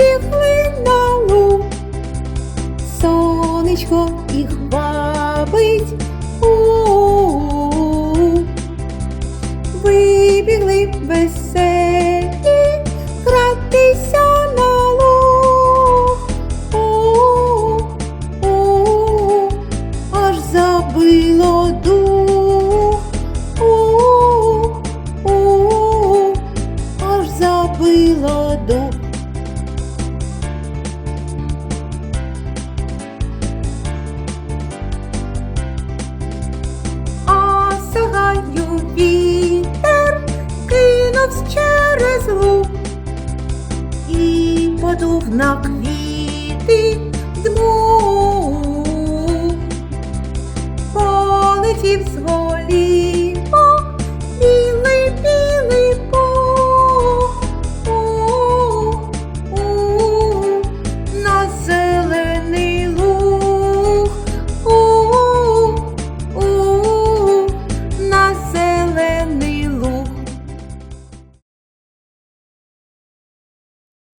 піхли на луг. сонечко їх бабить у, -у, -у. вибігли веселі кратися на луг. У -у -у -у. аж забило дух, у, -у, -у, -у. аж забило дух. воду на квіти дму, полетів свого.